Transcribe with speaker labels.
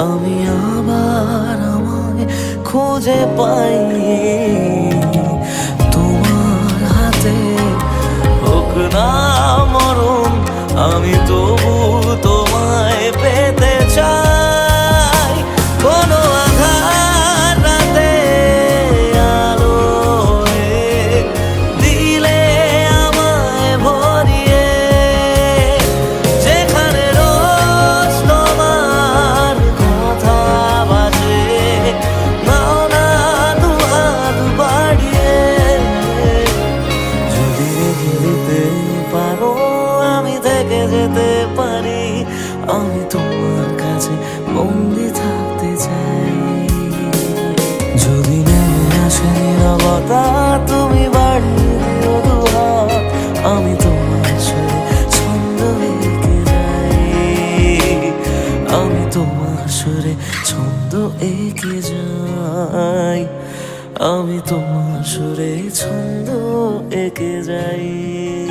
Speaker 1: আমি আবার আমায় খুঁজে পাই তোমার হাতে হোক না মরণ আমি তবু তোমায় পেতে রেখে দিতে পারো আমি থেকে যেতে পারি। আমি তোমার কাছে বন্দি থাকতে চাই। যদি নেমে আসে নিরবতা, তুমি বাড়িয়ে আমি তোমার সুরে ছন্দ যাই। আমি তোমার সুরে ছন্দ এঁকে যাই। আমি তোমার সুরে ছন্দ এঁকে যাই।